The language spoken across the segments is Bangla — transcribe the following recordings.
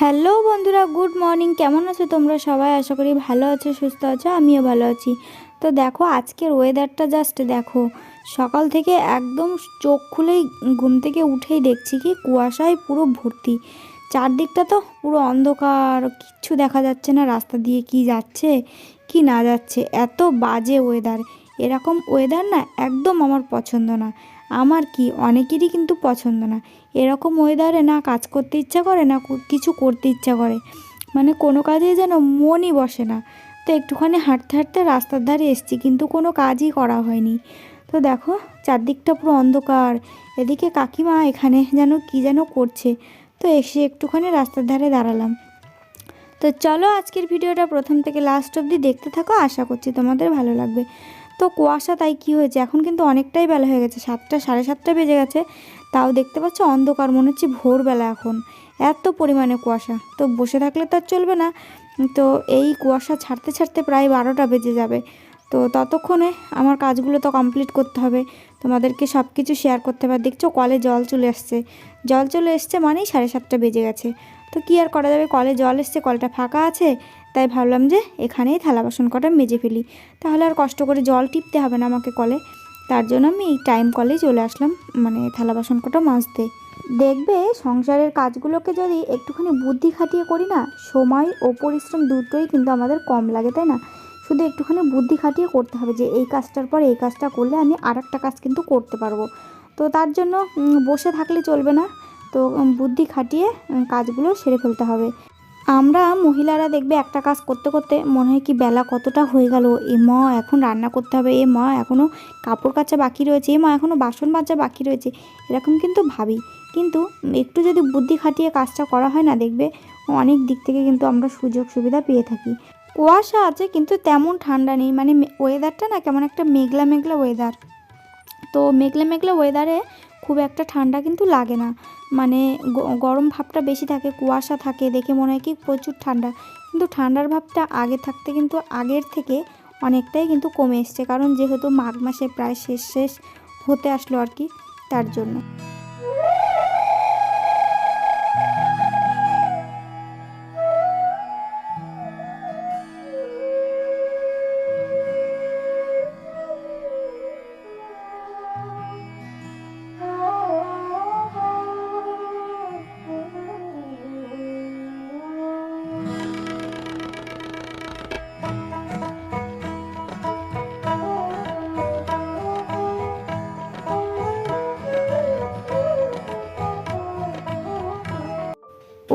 হ্যালো বন্ধুরা, গুড মর্নিং। কেমন আছো তোমরা সবাই? আশা করি ভালো আছো, সুস্থ আছো, আমিও ভালো আছি। তো দেখো, আজকের ওয়েদারটা জাস্ট দেখো, সকাল থেকে একদম চোখ খুলেই ঘুম থেকে উঠেই দেখছি কি কুয়াশায় পুরো ভর্তি। চারদিকটা তো পুরো অন্ধকার, কিচ্ছু দেখা যাচ্ছে না, রাস্তা দিয়ে কি যাচ্ছে, কি না যাচ্ছে, এত বাজে ওয়েদার এরকম ওয়েদার না একদম আমার পছন্দ না। আমার কি অনেকেরই কিন্তু পছন্দ না। এরকম ওয়েদারে না কাজ করতে ইচ্ছা করে, না কিছু করতে ইচ্ছা করে। মানে কোনো কাজেই যেন মনই বসে না। তো একটুখানি হাঁটতে হাঁটতে রাস্তার ধারে এসছি, কিন্তু কোনো কাজই করা হয়নি। তো দেখো, চারদিকটা পুরো অন্ধকার। এদিকে কাকিমা এখানে যেন কি যেন করছে। তো এসে একটুখানি রাস্তার ধারে দাঁড়ালাম। তো চলো আজকের ভিডিওটা প্রথম থেকে লাস্ট অবধি দেখতে থাকো। আশা করছি তোমাদের ভালো লাগবে। তো কুয়াশা তাই কি হয়েছে? এখন কিন্তু অনেকটাই বেলা হয়ে গেছে, সাতটা, সাড়ে সাতটা বেজে গেছে। তাও দেখতে পাচ্ছ অন্ধকার, মনে হচ্ছে ভোরবেলা এখন। এত পরিমাণে কুয়াশা। তো বসে থাকলে তো আর চলবে না। তো এই কুয়াশা ছাড়তে ছাড়তে প্রায় বারোটা বেজে যাবে। তো ততক্ষণে আমার কাজগুলো তো কমপ্লিট করতে হবে। তোমাদেরকে সব কিছু শেয়ার করতে হবে। দেখছ কলে জল চলে আসছে। জল চলে এসছে মানেই সাড়ে সাতটা বেজে গেছে। তো কী আর করা যাবে? কলে জল এসছে, কলটা ফাঁকা আছে। তাই ভাবলাম যে এখানেই থালা বাসন কটা মেজে ফেলি। তাহলে আর কষ্ট করে জল টিপতে হবে না আমাকে কলে। তার জন্য আমি এই টাইম কলেই চলে আসলাম মানে থালা বাসন কটা মাজতে। দেখবে সংসারের কাজগুলোকে যদি একটুখানি বুদ্ধি খাটিয়ে করি না, সময় ও পরিশ্রম দুটোই কিন্তু আমাদের কম লাগে, তাই না? শুধু একটুখানি বুদ্ধি খাটিয়ে করতে হবে যে এই কাজটার পর এই কাজটা করলে আমি আর একটা কাজ কিন্তু করতে পারব। তো তার জন্য বসে থাকলে চলবে না। তো বুদ্ধি খাটিয়ে কাজগুলো সেরে ফেলতে হবে। আমরা মহিলারা দেখবে একটা কাজ করতে করতে মনে হয় কি বেলা কতটা হয়ে গেল। এ মা এখন রান্না করতে হবে, এ মা এখনও কাপড় কাচা বাকি রয়েছে, এ মা এখনও বাসন মাজা বাকি রয়েছে। এরকম কিন্তু ভাবি। কিন্তু একটু যদি বুদ্ধি খাটিয়ে কাজটা করা হয় না, দেখবে অনেক দিক থেকে কিন্তু আমরা সুযোগ সুবিধা পেয়ে থাকি। কুয়াশা আছে কিন্তু তেমন ঠান্ডা নেই মানে ওয়েদারটা না কেমন একটা মেঘলা মেঘলা ওয়েদার তো মেঘলা মেঘলা ওয়েদারে খুব একটা ঠান্ডা কিন্তু লাগে না। মানে গরম ভাবটা বেশি থাকে, কুয়াশা থাকে, দেখে মনে হয় কি প্রচুর ঠান্ডা। কিন্তু ঠান্ডার ভাবটা আগে থাকতে কিন্তু আগের থেকে অনেকটাই কিন্তু কমে এসছে। কারণ যেহেতু মাঘ মাসে প্রায় শেষ শেষ হতে আসলো আর কি তার জন্য।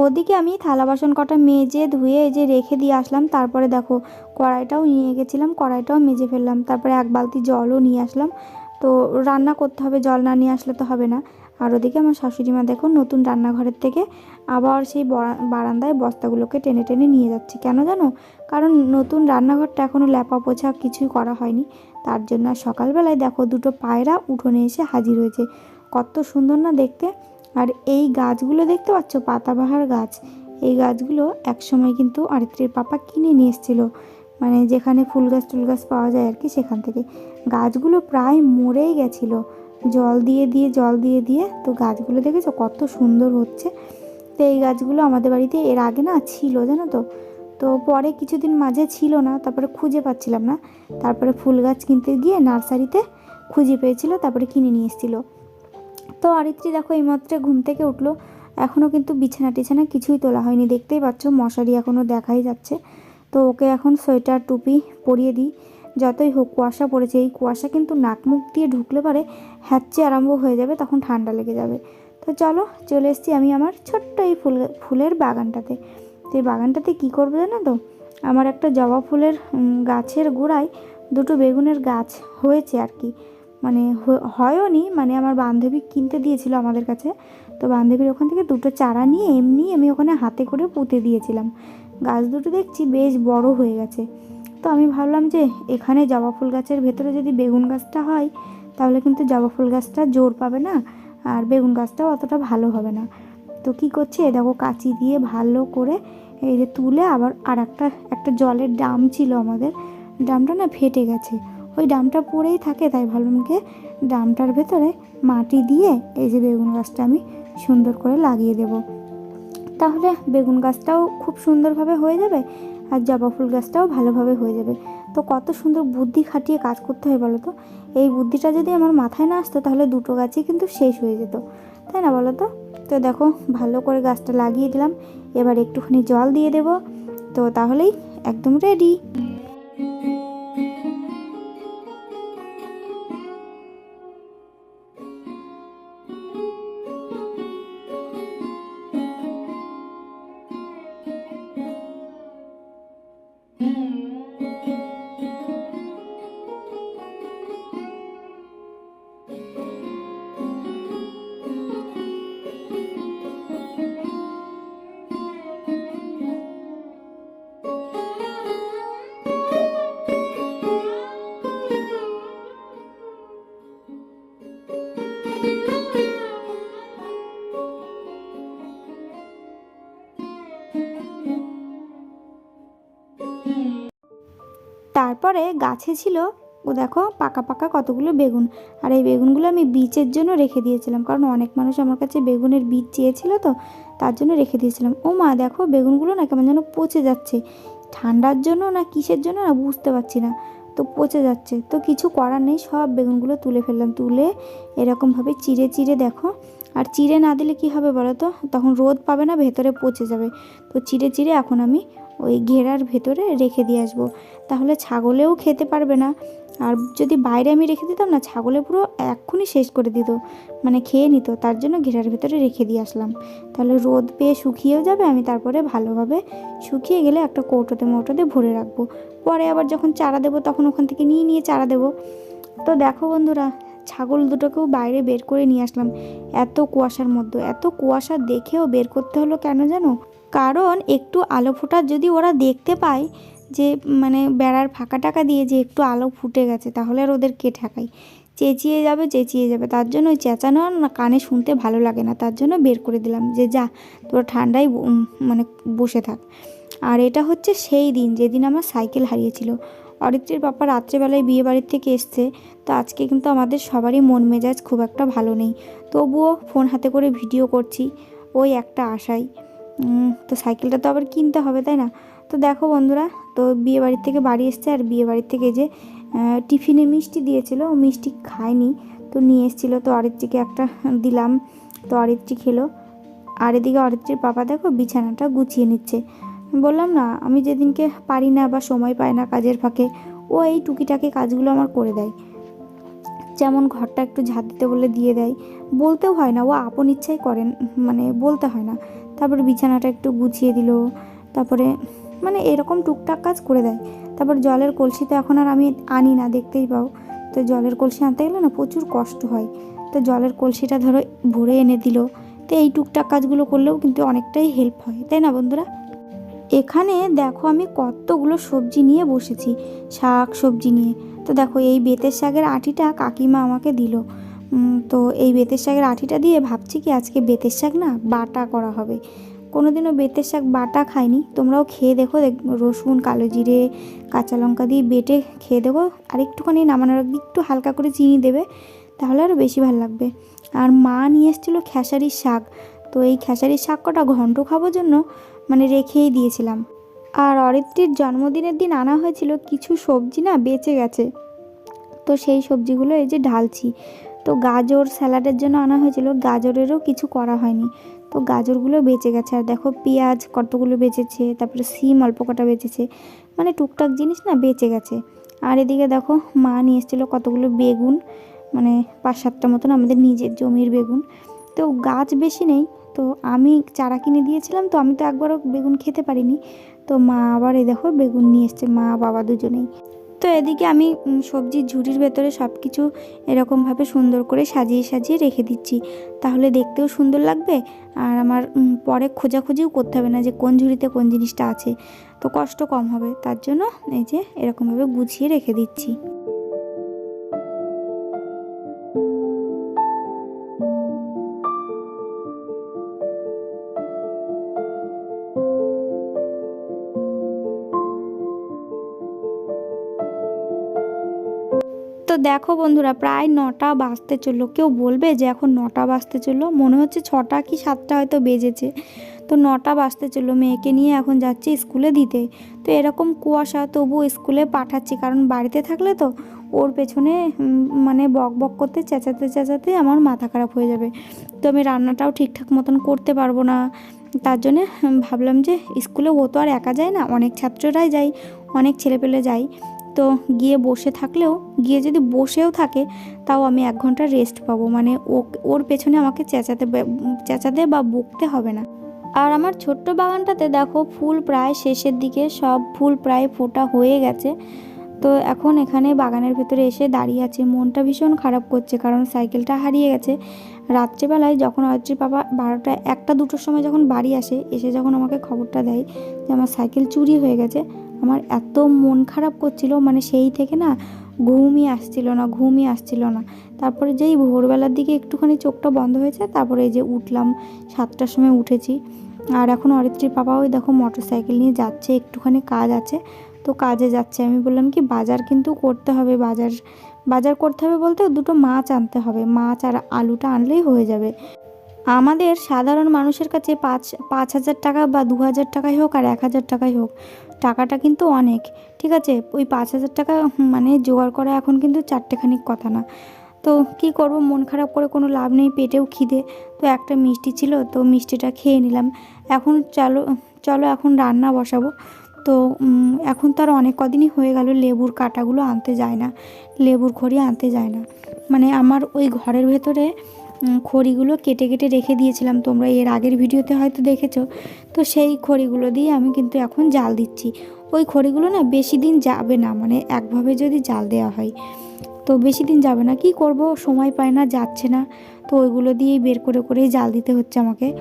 ওদিকে আমি থালা বাসন কটা মেজে ধুয়ে এই যে রেখে দিয়ে আসলাম, তারপরে দেখো কড়াইটাও নিয়ে গেছিলাম, কড়াইটাও মেজে ফেললাম, তারপরে এক বালতি জলও নিয়ে আসলাম। তো রান্না করতে হবে, জল না নিয়ে আসলে তো হবে না। আর ওদিকে আমার শাশুড়ি মা দেখো নতুন রান্নাঘরের থেকে আবার সেই বরা- বারান্দায় বস্তাগুলোকে টেনে টেনে নিয়ে যাচ্ছে। কেন জানো? কারণ নতুন রান্নাঘরটা এখনও ল্যাপা পোছা কিছুই করা হয়নি। তার জন্য সকালবেলায় দেখো দুটো পায়রা উঠোনে এসে হাজির হয়েছে। কত সুন্দর না দেখতে। আর এই গাছগুলো দেখতে পাচ্ছ? পাতাবাহার গাছ। এই গাছগুলো একসময় কিন্তু আরিত্রির পাপা কিনে নিয়ে এসেছিল। মানে যেখানে ফুল গাছ, টুল গাছ পাওয়া যায় আর কি সেখান থেকে। গাছগুলো প্রায় মরেই গেছিল। জল দিয়ে দিয়ে, জল দিয়ে দিয়ে। তো গাছগুলো দেখেছ কত সুন্দর হচ্ছে? তো এই গাছগুলো আমাদের বাড়িতে এর আগে না ছিল, জানো তো? তো পরে কিছুদিন মাঝে ছিল না, তারপরে খুঁজে পাচ্ছিলাম না। তারপরে ফুল গাছ কিনতে গিয়ে নার্সারিতে খুঁজে পেয়েছিল, তারপরে কিনে নিয়ে এসেছিল। তো অরিত্রি দেখো এইমাত্র ঘুম থেকে উঠল। এখনও কিন্তু বিছানা টিছানা কিছুই তোলা হয়নি। দেখতেই পাচ্ছ, মশারি এখনও দেখাই যাচ্ছে। তো ওকে এখন সোয়েটার, টুপি পরিয়ে দিই। যতই হোক, কুয়াশা পড়েছে। এই কুয়াশা কিন্তু নাক মুখ দিয়ে ঢুকলে পারে হ্যাচ্ছে আরম্ভ হয়ে যাবে, তখন ঠান্ডা লেগে যাবে। তো চলো, চলে এসেছি আমি আমার ছোট্ট এই ফুল, ফুলের বাগানটাতে। তো এই বাগানটাতে কী করব জানো তো? আমার একটা জবা ফুলের গাছের গোড়ায় দুটো বেগুনের গাছ হয়েছে আর কি। মানে হ- হয়ওনি মানে আমার বান্ধবী কিনতে দিয়েছিল আমাদের কাছে। তো বান্ধবীর ওখান থেকে দুটো চারা নিয়ে এমনি আমি ওখানে হাতে করে পুঁতে দিয়েছিলাম। গাছ দুটো দেখছি বেশ বড় হয়ে গেছে। তো আমি ভাবলাম যে এখানে জবা ফুল গাছের ভেতরে যদি বেগুন গাছটা হয়, তাহলে কিন্তু জবা ফুল গাছটা জোর পাবে না, আর বেগুন গাছটাও অতটা ভালো হবে না। তো কি করছে দেখো কাঁচি দিয়ে ভালো করে এই যে তুলে আবার আর একটা একটা জলের ড্রাম ছিল আমাদের। ড্রামটা না ফেটে গেছে। ওই ডামটা পড়েই থাকে, তাই ভাবলাম কি ডামটার ভেতরে মাটি দিয়ে এই যে বেগুন গাছটা আমি সুন্দর করে লাগিয়ে দেব। তাহলে বেগুন গাছটাও খুব সুন্দরভাবে হয়ে যাবে আর জবা ফুল গাছটাও ভালোভাবে হয়ে যাবে। তো কত সুন্দর বুদ্ধি খাটিয়ে কাজ করতে হয় বলো তো? এই বুদ্ধিটা যদি আমার মাথায় না আসতো তাহলে দুটো গাছই কিন্তু শেষ হয়ে যেত, তাই না বলো তো? তো দেখো ভালো করে গাছটা লাগিয়ে দিলাম, এবার একটুখানি জল দিয়ে দেব, তো তাহলেই একদম রেডি তারপরে গাছে ছিল, ও দেখো পাকা পাকা কতগুলো বেগুন। আর এই বেগুনগুলো আমি বীজের জন্য রেখে দিয়েছিলাম, কারণ অনেক মানুষ আমার কাছে বেগুনের বীজ চেয়েছিল তো, তার জন্য রেখে দিয়েছিলাম। ও মা, দেখো বেগুনগুলো না কেমন যেন পচে যাচ্ছে। ঠান্ডার জন্য না কিসের জন্য না বুঝতে পারছি না, তো পচে যাচ্ছে। তো কিছু করার নেই, সব বেগুনগুলো তুলে ফেললাম। তুলে এরকমভাবে চিড়ে চিড়ে দেখো, আর চিড়ে না দিলে কি হবে বলো তো? তখন রোদ পাবে না, ভেতরে পচে যাবে। তো চিড়ে চিড়ে এখন আমি ওই ঘেরার ভেতরে রেখে দিয়ে আসব। তাহলে ছাগলেও খেতে পারবে না। আর যদি বাইরে আমি রেখে দিতাম না, ছাগলে পুরো এক্ষুনি শেষ করে দিত মানে খেয়ে নিত। তার জন্য ঘেরার ভেতরে রেখে দিয়ে আসলাম। তাহলে রোদ পেয়ে শুকিয়েও যাবে, আমি তারপরে ভালোভাবে শুকিয়ে গেলে একটা কৌটোতে মৌটোতে ভরে রাখব। পরে আবার যখন চারা দেবো, তখন ওখান থেকে নিয়ে নিয়ে চারা দেবো। তো দেখো বন্ধুরা, ছাগল দুটোকেও বাইরে বের করে নিয়ে আসলাম। এত কুয়াশার মধ্যে, এত কুয়াশা দেখেও বের করতে হলো কেন জানো? কারণ একটু আলো ফোটার যদি ওরা দেখতে পায় যে মানে বেড়ার ফাঁকা টাকা দিয়ে যে একটু আলো ফুটে গেছে তাহলে আর ওদের কে ঠেকায়? চেঁচিয়ে যাবে চেঁচিয়ে যাবে। তার জন্য ওই চেঁচানো কানে শুনতে ভালো লাগে না। তার জন্য বের করে দিলাম যে যা তোরা ঠান্ডায় মানে বসে থাক। আর এটা হচ্ছে সেই দিন যেদিন আমার সাইকেল হারিয়েছিল। অরিত্রীর বাবা রাত্রেবেলায় বিয়ে বাড়ির থেকে এসছে। তো আজকে কিন্তু আমাদের সবারই মন মেজাজ খুব একটা ভালো নেই। তবুও ফোন হাতে করে ভিডিও করছি। ওই একটা উম, তো সাইকেলটা তো আবার কিনতে হবে, তাই না? তো দেখো বন্ধুরা, তো বিয়ে বাড়ির থেকে বাড়ি এসছে আর বিয়ে বাড়ির থেকে যে টিফিনে মিষ্টি দিয়েছিল মিষ্টি খায়নি। তো নিয়ে এসেছিল তো অরিত্রীকে একটা, দিলাম। তো অরিত্রী খেলো। আর এদিকে অরিত্রীর পাপা দেখো বিছানাটা গুছিয়ে নিচ্ছে। বললাম, না, আমি যেদিনকে পারি না বা সময় পাই না কাজের ফাঁকে, ও এই টুকিটাকি কাজগুলো আমার করে দেয়। যেমন ঘরটা একটু ঝাঁট দিতে বলে দিয়ে দেয়। বলতেও হয় না, ও আপন ইচ্ছাই করেন মানে বলতে হয় না। তারপরে বিছানাটা একটু গুছিয়ে দিল, তারপরে মানে এরকম টুকটাক কাজ করে দেয়। তারপর জলের কলসি তো এখন আর আমি আনি না, দেখতেই পাও। তো জলের কলসি আনতে গেলে না প্রচুর কষ্ট হয়। তো জলের কলসিটা ধরো ভরে এনে দিল। তো এই টুকটাক কাজগুলো করলেও কিন্তু অনেকটাই হেল্প হয়, তাই না বন্ধুরা? এখানে দেখো আমি কতগুলো সবজি নিয়ে বসেছি, শাক সবজি নিয়ে। তো দেখো এই বেতের শাকের আটিটা কাকিমা আমাকে দিল। তো এই বেতের শাকের আটিটা দিয়ে ভাবছি কি আজকে বেতের শাক না বাটা করা হবে। কোনোদিনও বেতের শাক বাটা খাইনি। তোমরাও খেয়ে দেখো, দেখ- রসুন, কালো জিরে, কাঁচা লঙ্কা দিয়ে বেটে খেয়ে দেবো আর একটুখানি নামানোর আগে একটু হালকা করে চিনি দেবে, তাহলে আরও বেশি ভালো লাগবে। আর মা নিয়ে এসেছিল খেসারির শাক। তো এই খেসারির শাক কটা ঘন্ট খাওয়ার জন্য মানে রেখেই দিয়েছিলাম। আর অরিত্রীর জন্মদিনের দিন আনা হয়েছিল কিছু সবজি না বেঁচে গেছে। তো সেই সবজিগুলো এই যে ঢালছি। তো গাজর স্যালাডের জন্য আনা হয়েছিল। গাজরেরও কিছু করা হয়নি। তো গাজরগুলো বেঁচে গেছে। আর দেখো পেঁয়াজ কতগুলো বেঁচেছে, তারপরে সিম অল্প কটা বেঁচেছে। মানে টুকটাক জিনিস না বেঁচে গেছে। আর এদিকে দেখো মা নিয়ে এসেছিল কতগুলো বেগুন। মানে পাঁচ সাতটা মতন আমাদের নিজের জমির বেগুন। তো গাছ বেশি নেই। তো আমি চারা কিনে দিয়েছিলাম, তো আমি তো একবারও বেগুন খেতে পারিনি। তো মা আবার এই দেখো বেগুন নিয়ে এসছে। মা বাবা দুজনেই। তো এদিকে আমি সবজির ঝুড়ির ভেতরে সব কিছু এরকমভাবে সুন্দর করে সাজিয়ে সাজিয়ে রেখে দিচ্ছি। তাহলে দেখতেও সুন্দর লাগবে। আর আমার পরে খোঁজাখুঁজিও করতে হবে না যে কোন ঝুড়িতে কোন জিনিসটা আছে। তো কষ্ট কম হবে। তার জন্য এই যে এরকমভাবে গুছিয়ে রেখে দিচ্ছি। দেখো বন্ধুরা, প্রায় নটা বাজতে চলল। কেউ বলবে যে এখন নটা বাজতে চলল, মনে হচ্ছে ছটা কি সাতটা হয়তো বেজেছে। তো নটা বাজতে চলল, মেয়েকে নিয়ে এখন যাচ্ছি স্কুলে দিতে। তো এরকম কুয়াশা, তবু স্কুলে পাঠাচ্ছি, কারণ বাড়িতে থাকলে তো ওর পেছনে মানে বক বক করতে, চেঁচাতে চেঁচাতে আমার মাথা খারাপ হয়ে যাবে। তো আমি রান্নাটাও ঠিকঠাক মতন করতে পারব না। তার জন্যে ভাবলাম যে স্কুলে ও তো আর একা যায় না, অনেক ছাত্ররাই যায়, অনেক ছেলেপেলে যায়। তো গিয়ে বসে থাকলেও, গিয়ে যদি বসেও থাকে, তাও আমি এক ঘণ্টা রেস্ট পাবো। মানে ওর পেছনে আমাকে চেঁচাতে চেঁচাতে বা বকতে হবে না। আর আমার ছোট্ট বাগানটাতে দেখো, ফুল প্রায় শেষের দিকে, সব ফুল প্রায় ফোটা হয়ে গেছে। তো এখন এখানে বাগানের ভেতরে এসে দাঁড়িয়ে আছে। মনটা ভীষণ খারাপ করছে, কারণ সাইকেলটা হারিয়ে গেছে। রাত্রেবেলায় যখন অয়ত্রী বাবা বারোটা, একটা, দুটোর সময় যখন বাড়ি আসে, এসে যখন আমাকে খবরটা দেয় যে আমার সাইকেল চুরি হয়ে গেছে আমার এত মন খারাপ করছিল মানে সেই থেকে না ঘুমই আসছিল না, ঘুমই আসছিল না। তারপরে যেই ভোরবেলার দিকে একটুখানি চোখটা বন্ধ হয়েছে, তারপরে এই যে উঠলাম, সাতটার সময় উঠেছি। আর এখন অরিত্রীর বাবা ওই দেখো মোটর সাইকেল নিয়ে যাচ্ছে, একটুখানি কাজ আছে। তো কাজে যাচ্ছে। আমি বললাম কি, বাজার কিন্তু করতে হবে, বাজার বাজার করতে হবে বলতে দুটো মাছ আনতে হবে। মাছ আর আলুটা আনলেই হয়ে যাবে। আমাদের সাধারণ মানুষের কাছে পাঁচ পাঁচ হাজার টাকা বা দু হাজার টাকাই হোক আর এক হাজার টাকাই হোক টাকাটা কিন্তু অনেক, ঠিক আছে? ওই পাঁচ হাজার টাকা মানে জোগাড় করা এখন কিন্তু চারটেখানিক কথা না। তো কি করব? মন খারাপ করে কোনো লাভ নেই, পেটেও খিদে। তো একটা মিষ্টি ছিল, তো মিষ্টিটা খেয়ে নিলাম। এখন চলো চলো এখন রান্না বসাবো। তো এখন তো আর অনেক কদিনই হয়ে গেল, লেবুর কাটাগুলো আনতে যায় না, লেবুর খড়ি আনতে যায় না। মানে আমার ওই ঘরের ভেতরে খড়িগুলো কেটে কেটে রেখে দিয়েছিলাম। তোমরা এর আগের ভিডিওতে হয়তো দেখেছ। তো সেই খড়িগুলো দিয়ে আমি কিন্তু এখন জাল দিচ্ছি। ওই খড়িগুলো না বেশি দিন যাবে না মানে একভাবে যদি জাল দেওয়া হয়। তো বেশি দিন যাবে না। কি করব? সময় পায় না, যাচ্ছে না। তো ওইগুলো দিয়েই বের করে, করেই জাল দিতে হচ্ছে আমাকে।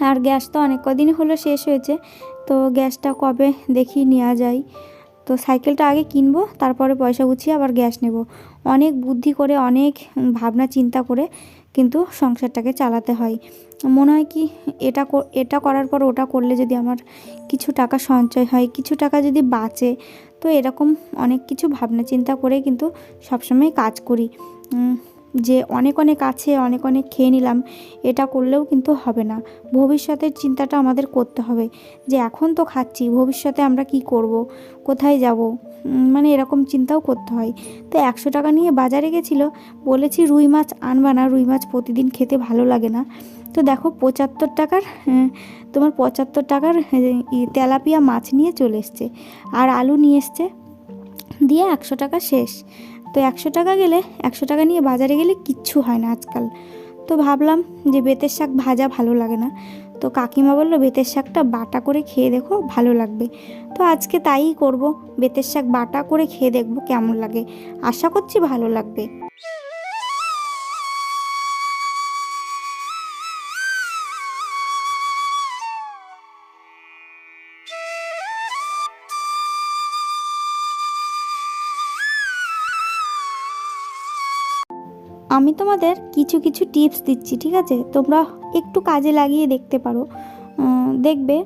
আর গ্যাস তো অনেক কদিনই হলো শেষ হয়েছে। তো গ্যাসটা কবে দেখি নেওয়া যায়। তো সাইকেলটা আগে কিনবো, তারপরে পয়সা গুছিয়ে আবার গ্যাস নেব। অনেক বুদ্ধি করে, অনেক ভাবনা চিন্তা করে কিন্তু সংসারটাকে চালাতে হয়। মনে হয় কি, এটা এটা করার পর ওটা করলে যদি আমার কিছু টাকা সঞ্চয় হয়, কিছু টাকা যদি বাঁচে, তো এরকম অনেক কিছু ভাবনা চিন্তা করে কিন্তু সবসময় কাজ করি। যে অনেক অনেক আছে, অনেক অনেক খেয়ে নিলাম, এটা করলেও কিন্তু হবে না। ভবিষ্যতের চিন্তাটা আমাদের করতে হবে যে এখন তো খাচ্ছি, ভবিষ্যতে আমরা কি করব, কোথায় যাব? মানে এরকম চিন্তাও করতে হয়। তো একশো টাকা নিয়ে বাজারে গেছিল, বলেছি রুই মাছ আনবা না, রুই মাছ প্রতিদিন খেতে ভালো লাগে না। তো দেখো পঁচাত্তর টাকার তোমার পঁচাত্তর টাকার তেলাপিয়া মাছ নিয়ে চলে এসছে আর আলু নিয়ে এসছে। দিয়ে একশো টাকা শেষ। তো একশো টাকা গেলে, একশো টাকা নিয়ে বাজারে গেলে কিচ্ছু হয় না আজকাল। তো ভাবলাম যে বেতের শাক ভাজা ভালো লাগে না। তো কাকিমা বলল, বেতের শাকটা বাটা করে খেয়ে দেখো, ভালো লাগবে। তো আজকে তাই করব। বেতের শাক বাটা করে খেয়ে দেখব কেমন লাগে। আশা করছি ভালো লাগবে। আমি তোমাদের কিছু কিছু টিপস দিচ্ছি, ঠিক আছে? তোমরা একটু কাজে লাগিয়ে দেখতে পারো। দেখবে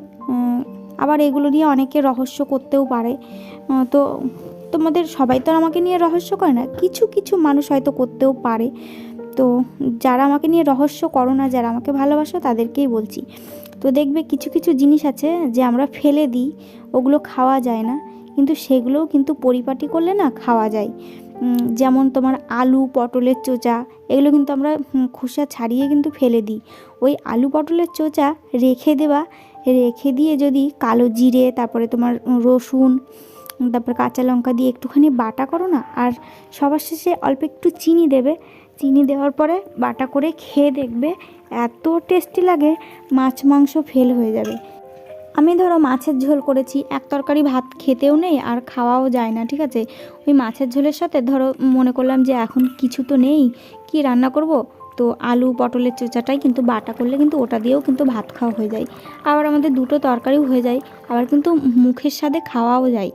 আবার এগুলো নিয়ে অনেকে রহস্য করতেও পারে। তো তোমাদের সবাই তো আমাকে নিয়ে রহস্য করে না, কিছু কিছু মানুষ হয়তো করতেও পারে। তো যারা আমাকে নিয়ে রহস্য করো না, যারা আমাকে ভালোবাসো, তাদেরকেই বলছি। তো দেখবে কিছু কিছু জিনিস আছে যে আমরা ফেলে দিই, ওগুলো খাওয়া যায় না। কিন্তু সেগুলোও কিন্তু পরিপাটি করলে না খাওয়া যায়। যেমন তোমার আলু, পটলের চোচা, এগুলো কিন্তু আমরা খোসা ছাড়িয়ে কিন্তু ফেলে দিই। ওই আলু, পটলের চোচা রেখে দেওয়া রেখে দিয়ে যদি কালো জিরে, তারপরে তোমার রসুন, তারপর কাঁচা লঙ্কা দিয়ে একটুখানি বাটা করো না, আর সবার শেষে অল্প একটু চিনি দেবে। চিনি দেওয়ার পরে বাটা করে খেয়ে দেখবে, এত টেস্টি লাগে, মাছ মাংস ফেল হয়ে যাবে। আমি ধরো মাছের ঝোল করেছি, এক তরকারি ভাত খেতেও নেই আর খাওয়াও যায় না, ঠিক আছে? ওই মাছের ঝোলের সাথে ধরো মনে করলাম যে এখন কিছু তো নেই, কি রান্না করব? তো আলু, পটলের চোচাটাই কিন্তু বাটা করলে কিন্তু ওটা দিয়েও কিন্তু ভাত খাওয়া হয়ে যায়। আবার আমাদের দুটো তরকারিও হয়ে যায়, আবার কিন্তু মুখের সাথে খাওয়াও যায়।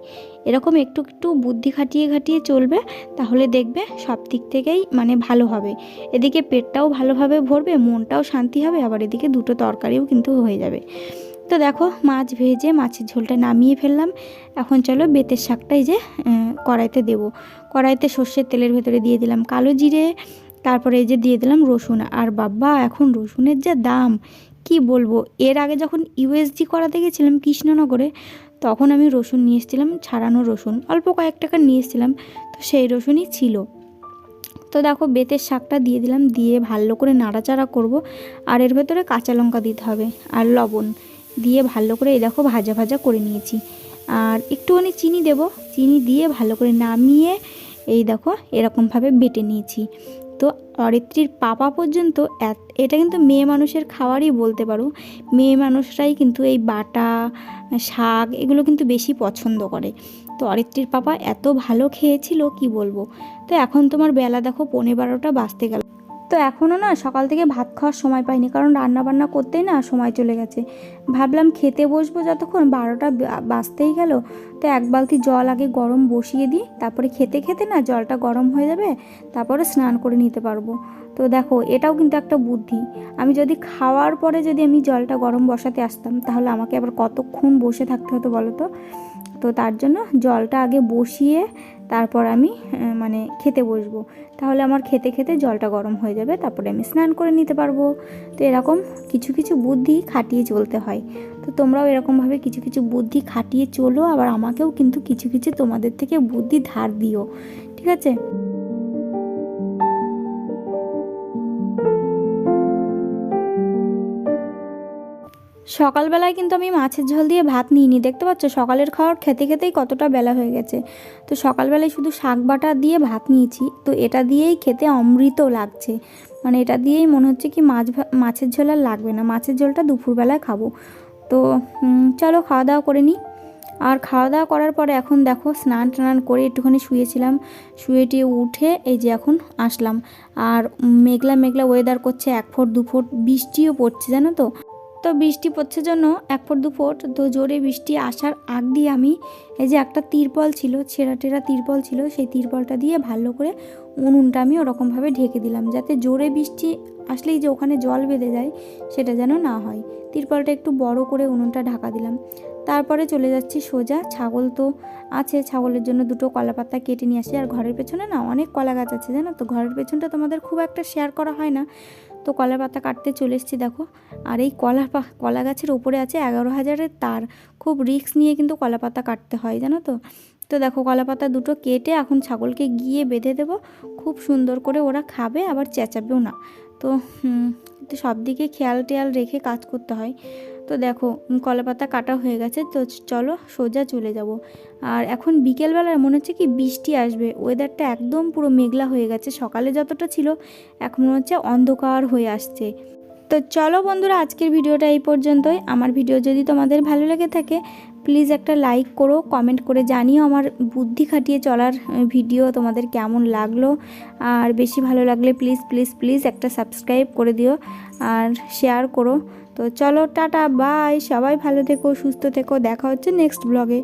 এরকম একটু একটু বুদ্ধি খাটিয়ে খাটিয়ে চলবে, তাহলে দেখবে সব দিক থেকেই মানে ভালো হবে। এদিকে পেটটাও ভালোভাবে ভরবে, মনটাও শান্তি হবে, আবার এদিকে দুটো তরকারিও কিন্তু হয়ে যাবে। তো দেখো মাছ ভেজে মাছের ঝোলটা নামিয়ে ফেললাম। এখন চলো বেতের শাকটাই যে কড়াইতে দেব। কড়াইতে সর্ষের তেলের ভেতরে দিয়ে দিলাম কালো জিরে, তারপরে এই যে দিয়ে দিলাম রসুন। আর বাবা, এখন রসুনের যে দাম, কি বলব? এর আগে যখন ইউএসজি করাতে গেছিলাম কৃষ্ণনগরে, তখন আমি রসুন নিয়ে এসেছিলাম, ছাড়ানো রসুন। অল্প কয়েক টাকা নিয়ে এসেছিলাম, তো সেই রসুনই ছিল। তো দেখো বেতের শাকটা দিয়ে দিলাম, দিয়ে ভালো করে নাড়াচাড়া করব। আর এর ভেতরে কাঁচা লঙ্কা দিতে হবে, আর লবণ। দিয়ে ভালো করে এই দেখো ভাজা ভাজা করে নিয়েছি। আর একটুখানি চিনি দেব। চিনি দিয়ে ভালো করে নামিয়ে এই দেখো এরকমভাবে বেটে নিয়েছি। তো অরিত্রীর পাপা পর্যন্ত এটা কিন্তু মেয়ে মানুষের খাবারই বলতে পারো। মেয়ে মানুষরাই কিন্তু এই বাটা, শাক এগুলো কিন্তু বেশি পছন্দ করে। তো অরিত্রীর পাপা এত ভালো খেয়েছিল, কি বলব? তো এখন তোমার বেলা দেখো পৌনে বারোটা, বাজতে গেল। তো এখনও না সকাল থেকে ভাত খাওয়ার সময় পাইনি, কারণ রান্না বান্না করতেই না সময় চলে গেছে। ভাবলাম খেতে বসবো যতক্ষণ, বারোটা বাঁচতেই গেল। তো এক বালতি জল আগে গরম বসিয়ে দিই, তারপরে খেতে খেতে না জলটা গরম হয়ে যাবে, তারপরে স্নান করে নিতে পারব। তো দেখো, এটাও কিন্তু একটা বুদ্ধি। আমি যদি খাওয়ার পরে যদি আমি জলটা গরম বসাতে আসতাম, তাহলে আমাকে আবার কতক্ষণ বসে থাকতে হতো বলো তো? তো তার জন্য জলটা আগে বসিয়ে তারপর আমি মানে খেতে বসবো। তাহলে আমার খেতে খেতে জলটা গরম হয়ে যাবে, তারপরে আমি স্নান করে নিতে পারব। তো এরকম কিছু কিছু বুদ্ধি খাটিয়ে চলতে হয়। তো তোমরাও এরকমভাবে কিছু কিছু বুদ্ধি খাটিয়ে চলো, আবার আমাকেও কিন্তু কিছু কিছু তোমাদের থেকে বুদ্ধি ধার দিও। ঠিক আছে? সকালবেলায় কিন্তু আমি মাছের ঝোল দিয়ে ভাত নিইনি। দেখতে পাচ্ছ, সকালের খাওয়ার খেতে খেতেই কতটা বেলা হয়ে গেছে। তো সকালবেলায় শুধু শাক বাটা দিয়ে ভাত নিয়েছি। তো এটা দিয়েই খেতে অমৃত লাগছে। মানে এটা দিয়েই মনে হচ্ছে কি মাছ মাছের ঝোল আর লাগবে না। মাছের ঝোলটা দুপুরবেলায় খাব। তো চলো খাওয়া দাওয়া করে নিই। আর খাওয়া দাওয়া করার পরে এখন দেখো স্নান টান করে একটুখানি শুয়েছিলাম। শুয়ে উঠে এই যে এখন আসলাম। আর মেঘলা মেঘলা ওয়েদার করছে, এক ফুট, দু ফুট বৃষ্টিও পড়ছে, জানো তো? তো বৃষ্টি পড়ছে জন্য এক ফুট, দু ফুট, তো জোরে বৃষ্টি আসার আগ দিয়ে আমি এই যে একটা তিরপল ছিল, ছেঁড়া টেরা তিরপল ছিল, সেই তিরপলটা দিয়ে ভালো করে উনুনটা আমি ওরকমভাবে ঢেকে দিলাম, যাতে জোরে বৃষ্টি আসলেই যে ওখানে জল বেঁধে যায় সেটা যেন না হয়। তিরপলটা একটু বড় করে উনুনটা ঢাকা দিলাম। তারপরে চলে যাচ্ছি সোজা, ছাগল তো আছে, ছাগলের জন্য দুটো কলা পাতা কেটে নিয়ে আসি। আর ঘরের পেছনে না অনেক কলা গাছ আছে, জানো তো? ঘরের পেছনটা তোমাদের খুব একটা শেয়ার করা হয় না। তো কলা পাতা কাটতে চলে এসেছি, দেখো। আর এই কলা কলা গাছের উপরে আছে এগারো হাজারের তার। খুব রিস্ক নিয়ে কিন্তু কলা পাতা কাটতে হয়, জানো তো? তো দেখো, কলা পাতা দুটো কেটে এখন ছাগলকে গিয়ে বেঁধে দেবো। খুব সুন্দর করে ওরা খাবে, আবার চেঁচাবেও না। তো সব দিকে খেয়াল টেয়াল রেখে কাজ করতে হয়। তো দেখো উম, কলা পাতা কাটা হয়ে গেছে তো চলো সোজা চলে যাব। আর এখন বিকেলবেলায় মনে হচ্ছে কি বৃষ্টি আসবে ওয়েদারটা একদম পুরো মেঘলা হয়ে গেছে সকালে যতটা ছিল এখন মনে হচ্ছে অন্ধকার হয়ে আসছে। তো চলো বন্ধুরা আজকের ভিডিওটা এই পর্যন্তই। আমার ভিডিও যদি তোমাদের ভালো লেগে থাকে প্লিজ একটা লাইক করো কমেন্ট করে জানিও আমার বুদ্ধি খাটিয়ে চলার ভিডিও তোমাদের কেমন লাগল। আর বেশি ভালো লাগলে প্লিজ প্লিজ প্লিজ একটা সাবস্ক্রাইব করে দিও আর শেয়ার করো। তো চলো টাটা বাই। সবাই ভালো থেকো সুস্থ থেকো। দেখা হচ্ছে নেক্সট ব্লগে